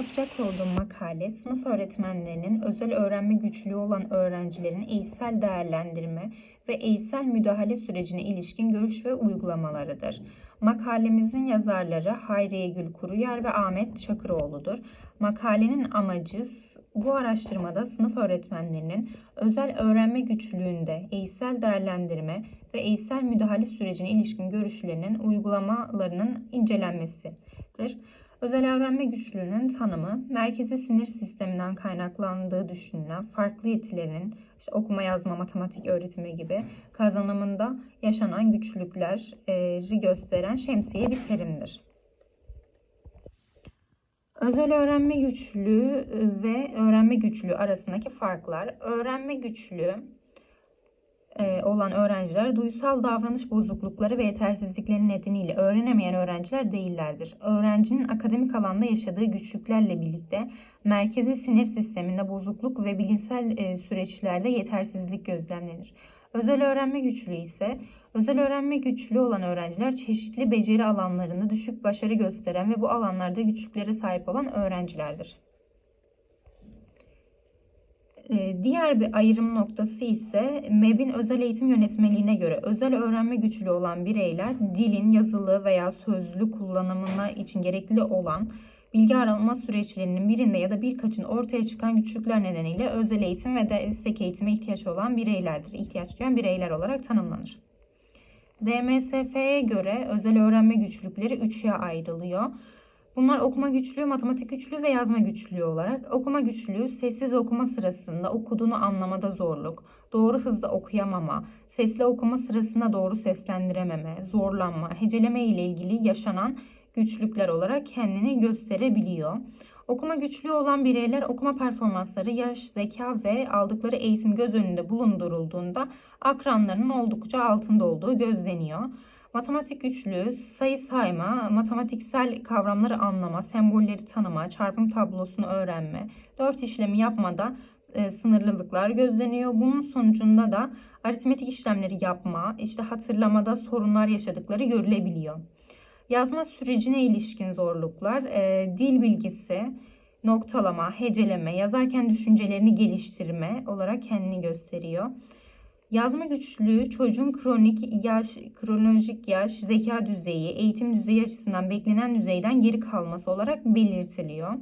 yapacak olduğum makale sınıf öğretmenlerinin özel öğrenme güçlüğü olan öğrencilerin eğitsel değerlendirme ve eğitsel müdahale sürecine ilişkin görüş ve uygulamalarıdır. Makalemizin yazarları Hayriye Gül Kuruyer ve Ahmet Çakıroğlu'dur. Makalenin amacı bu araştırmada sınıf öğretmenlerinin özel öğrenme güçlüğünde eğitsel değerlendirme ve eğitsel müdahale sürecine ilişkin görüşlerinin uygulamalarının incelenmesidir. Özel öğrenme güçlüğünün tanımı, merkezi sinir sisteminden kaynaklandığı düşünülen farklı yetilerin, işte okuma, yazma, matematik öğretimi gibi kazanımında yaşanan güçlükleri gösteren şemsiye bir terimdir. Özel öğrenme güçlüğü ve öğrenme güçlüğü arasındaki farklar. Öğrenme güçlüğü e, olan öğrenciler duysal davranış bozuklukları ve yetersizlikleri nedeniyle öğrenemeyen öğrenciler değillerdir. Öğrencinin akademik alanda yaşadığı güçlüklerle birlikte merkezi sinir sisteminde bozukluk ve bilimsel e, süreçlerde yetersizlik gözlemlenir. Özel öğrenme güçlüğü ise özel öğrenme güçlüğü olan öğrenciler çeşitli beceri alanlarında düşük başarı gösteren ve bu alanlarda güçlüklere sahip olan öğrencilerdir. Ee, diğer bir ayrım noktası ise MEB'in özel eğitim yönetmeliğine göre özel öğrenme güçlüğü olan bireyler dilin yazılı veya sözlü kullanımına için gerekli olan bilgi arama süreçlerinin birinde ya da birkaçın ortaya çıkan güçlükler nedeniyle özel eğitim ve destek eğitime ihtiyaç olan bireylerdir. İhtiyaç duyan bireyler olarak tanımlanır. DMSF'ye göre özel öğrenme güçlükleri üçe ayrılıyor. Bunlar okuma güçlüğü, matematik güçlüğü ve yazma güçlüğü olarak. Okuma güçlüğü sessiz okuma sırasında okuduğunu anlamada zorluk, doğru hızda okuyamama, sesli okuma sırasında doğru seslendirememe, zorlanma, heceleme ile ilgili yaşanan güçlükler olarak kendini gösterebiliyor. Okuma güçlüğü olan bireyler okuma performansları, yaş, zeka ve aldıkları eğitim göz önünde bulundurulduğunda akranlarının oldukça altında olduğu gözleniyor. Matematik güçlüğü, sayı sayma, matematiksel kavramları anlama, sembolleri tanıma, çarpım tablosunu öğrenme, dört işlemi yapmada e, sınırlılıklar gözleniyor. Bunun sonucunda da aritmetik işlemleri yapma, işte hatırlamada sorunlar yaşadıkları görülebiliyor. Yazma sürecine ilişkin zorluklar, e, dil bilgisi, noktalama, heceleme, yazarken düşüncelerini geliştirme olarak kendini gösteriyor. Yazma güçlüğü çocuğun kronik yaş, kronolojik yaş, zeka düzeyi, eğitim düzeyi açısından beklenen düzeyden geri kalması olarak belirtiliyor.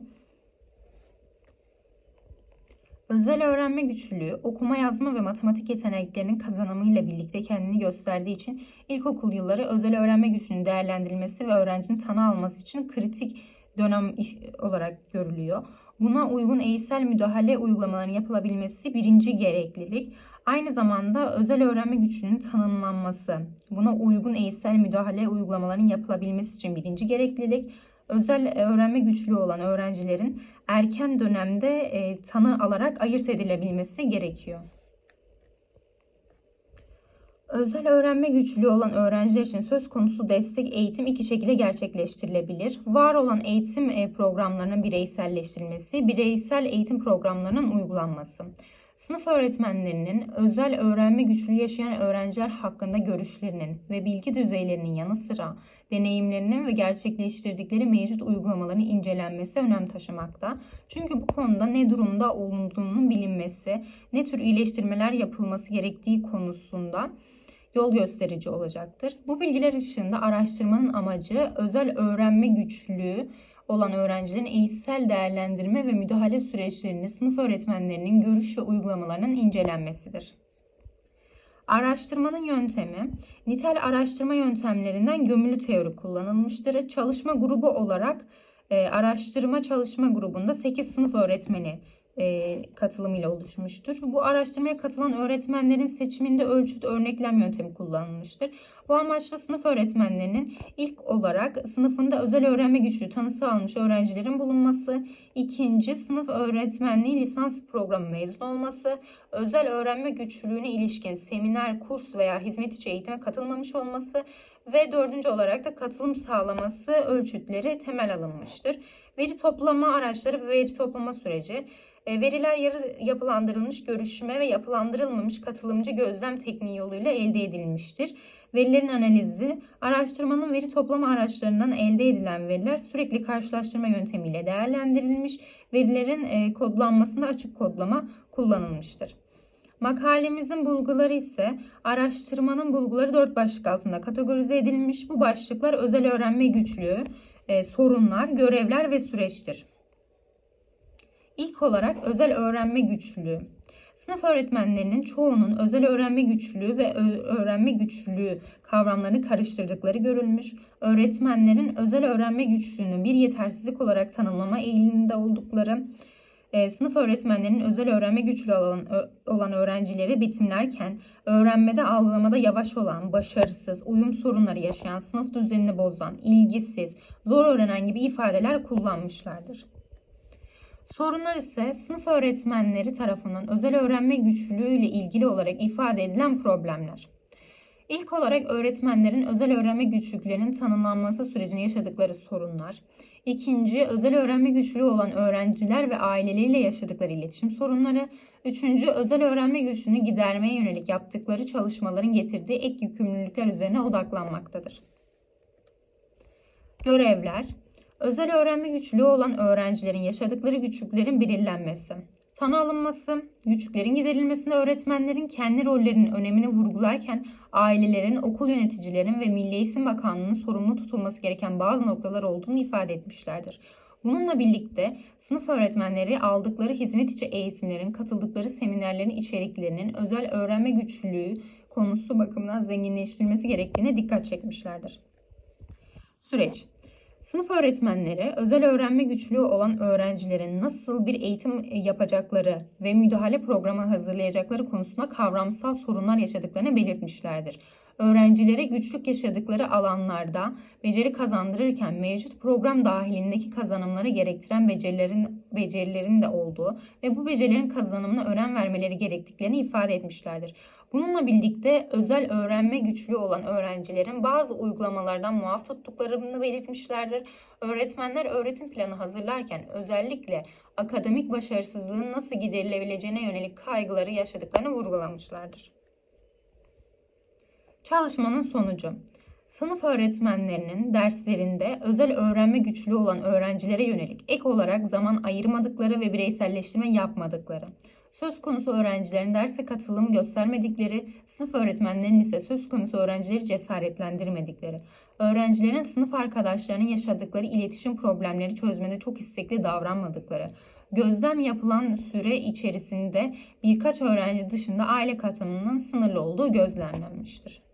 Özel öğrenme güçlüğü, okuma, yazma ve matematik yeteneklerinin kazanımıyla birlikte kendini gösterdiği için ilkokul yılları özel öğrenme güçlüğünün değerlendirilmesi ve öğrencinin tanı alması için kritik dönem olarak görülüyor. Buna uygun eğitsel müdahale uygulamalarının yapılabilmesi birinci gereklilik. Aynı zamanda özel öğrenme güçlüğünün tanımlanması, buna uygun eğitsel müdahale uygulamalarının yapılabilmesi için birinci gereklilik, özel öğrenme güçlüğü olan öğrencilerin erken dönemde e, tanı alarak ayırt edilebilmesi gerekiyor. Özel öğrenme güçlüğü olan öğrenciler için söz konusu destek eğitim iki şekilde gerçekleştirilebilir. Var olan eğitim e, programlarının bireyselleştirilmesi, bireysel eğitim programlarının uygulanması. Sınıf öğretmenlerinin özel öğrenme güçlüğü yaşayan öğrenciler hakkında görüşlerinin ve bilgi düzeylerinin yanı sıra deneyimlerinin ve gerçekleştirdikleri mevcut uygulamaların incelenmesi önem taşımakta. Çünkü bu konuda ne durumda olduğunun bilinmesi, ne tür iyileştirmeler yapılması gerektiği konusunda yol gösterici olacaktır. Bu bilgiler ışığında araştırmanın amacı özel öğrenme güçlüğü olan öğrencilerin eğitsel değerlendirme ve müdahale süreçlerini sınıf öğretmenlerinin görüş ve uygulamalarının incelenmesidir. Araştırmanın yöntemi, nitel araştırma yöntemlerinden gömülü teori kullanılmıştır. Çalışma grubu olarak e, araştırma çalışma grubunda 8 sınıf öğretmeni e, katılımıyla oluşmuştur. Bu araştırmaya katılan öğretmenlerin seçiminde ölçüt örneklem yöntemi kullanılmıştır. Bu amaçla sınıf öğretmenlerinin ilk olarak sınıfında özel öğrenme güçlüğü tanısı almış öğrencilerin bulunması, ikinci sınıf öğretmenliği lisans programı mezun olması, özel öğrenme güçlüğüne ilişkin seminer, kurs veya hizmet içi eğitime katılmamış olması ve dördüncü olarak da katılım sağlaması ölçütleri temel alınmıştır. Veri toplama araçları ve veri toplama süreci veriler yarı yapılandırılmış görüşme ve yapılandırılmamış katılımcı gözlem tekniği yoluyla elde edilmiştir. Verilerin analizi, araştırmanın veri toplama araçlarından elde edilen veriler sürekli karşılaştırma yöntemiyle değerlendirilmiş, verilerin e, kodlanmasında açık kodlama kullanılmıştır. Makalemizin bulguları ise araştırmanın bulguları dört başlık altında kategorize edilmiş. Bu başlıklar özel öğrenme güçlüğü, e, sorunlar, görevler ve süreçtir. İlk olarak özel öğrenme güçlüğü. Sınıf öğretmenlerinin çoğunun özel öğrenme güçlüğü ve öğrenme güçlüğü kavramlarını karıştırdıkları görülmüş. Öğretmenlerin özel öğrenme güçlüğünü bir yetersizlik olarak tanımlama eğiliminde oldukları, e, sınıf öğretmenlerinin özel öğrenme güçlüğü olan, olan öğrencileri betimlerken öğrenmede algılamada yavaş olan, başarısız, uyum sorunları yaşayan, sınıf düzenini bozan, ilgisiz, zor öğrenen gibi ifadeler kullanmışlardır. Sorunlar ise sınıf öğretmenleri tarafından özel öğrenme güçlüğü ile ilgili olarak ifade edilen problemler. İlk olarak öğretmenlerin özel öğrenme güçlüklerinin tanımlanması sürecinde yaşadıkları sorunlar. İkinci, özel öğrenme güçlüğü olan öğrenciler ve aileleriyle yaşadıkları iletişim sorunları. Üçüncü, özel öğrenme güçlüğünü gidermeye yönelik yaptıkları çalışmaların getirdiği ek yükümlülükler üzerine odaklanmaktadır. Görevler, özel öğrenme güçlüğü olan öğrencilerin yaşadıkları güçlüklerin belirlenmesi. Tanı alınması, güçlüklerin giderilmesinde öğretmenlerin kendi rollerinin önemini vurgularken ailelerin, okul yöneticilerin ve Milli Eğitim Bakanlığı'nın sorumlu tutulması gereken bazı noktalar olduğunu ifade etmişlerdir. Bununla birlikte sınıf öğretmenleri aldıkları hizmet içi eğitimlerin, katıldıkları seminerlerin içeriklerinin özel öğrenme güçlüğü konusu bakımından zenginleştirilmesi gerektiğine dikkat çekmişlerdir. Süreç Sınıf öğretmenleri özel öğrenme güçlüğü olan öğrencilerin nasıl bir eğitim yapacakları ve müdahale programı hazırlayacakları konusunda kavramsal sorunlar yaşadıklarını belirtmişlerdir. Öğrencilere güçlük yaşadıkları alanlarda beceri kazandırırken mevcut program dahilindeki kazanımları gerektiren becerilerin, becerilerin de olduğu ve bu becerilerin kazanımına önem vermeleri gerektiklerini ifade etmişlerdir. Bununla birlikte özel öğrenme güçlüğü olan öğrencilerin bazı uygulamalardan muaf tuttuklarını belirtmişlerdir. Öğretmenler öğretim planı hazırlarken özellikle akademik başarısızlığın nasıl giderilebileceğine yönelik kaygıları yaşadıklarını vurgulamışlardır. Çalışmanın sonucu Sınıf öğretmenlerinin derslerinde özel öğrenme güçlüğü olan öğrencilere yönelik ek olarak zaman ayırmadıkları ve bireyselleştirme yapmadıkları, söz konusu öğrencilerin derse katılım göstermedikleri, sınıf öğretmenlerinin ise söz konusu öğrencileri cesaretlendirmedikleri, öğrencilerin sınıf arkadaşlarının yaşadıkları iletişim problemleri çözmede çok istekli davranmadıkları, gözlem yapılan süre içerisinde birkaç öğrenci dışında aile katılımının sınırlı olduğu gözlemlenmiştir.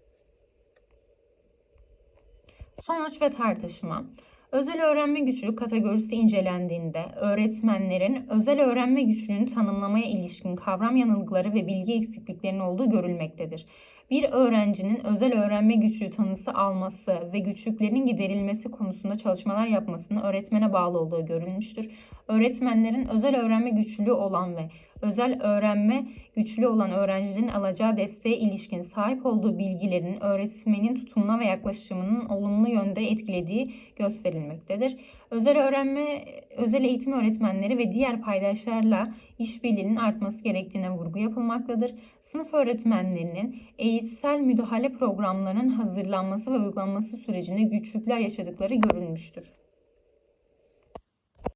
Sonuç ve tartışma. Özel öğrenme güçlüğü kategorisi incelendiğinde öğretmenlerin özel öğrenme güçlüğünü tanımlamaya ilişkin kavram yanılgıları ve bilgi eksikliklerinin olduğu görülmektedir. Bir öğrencinin özel öğrenme güçlüğü tanısı alması ve güçlüklerinin giderilmesi konusunda çalışmalar yapmasının öğretmene bağlı olduğu görülmüştür. Öğretmenlerin özel öğrenme güçlüğü olan ve özel öğrenme güçlü olan öğrencilerin alacağı desteğe ilişkin sahip olduğu bilgilerin öğretmenin tutumuna ve yaklaşımının olumlu yönde etkilediği gösterilmektedir. Özel öğrenme, özel eğitim öğretmenleri ve diğer paydaşlarla işbirliğinin artması gerektiğine vurgu yapılmaktadır. Sınıf öğretmenlerinin eğitsel müdahale programlarının hazırlanması ve uygulanması sürecinde güçlükler yaşadıkları görülmüştür.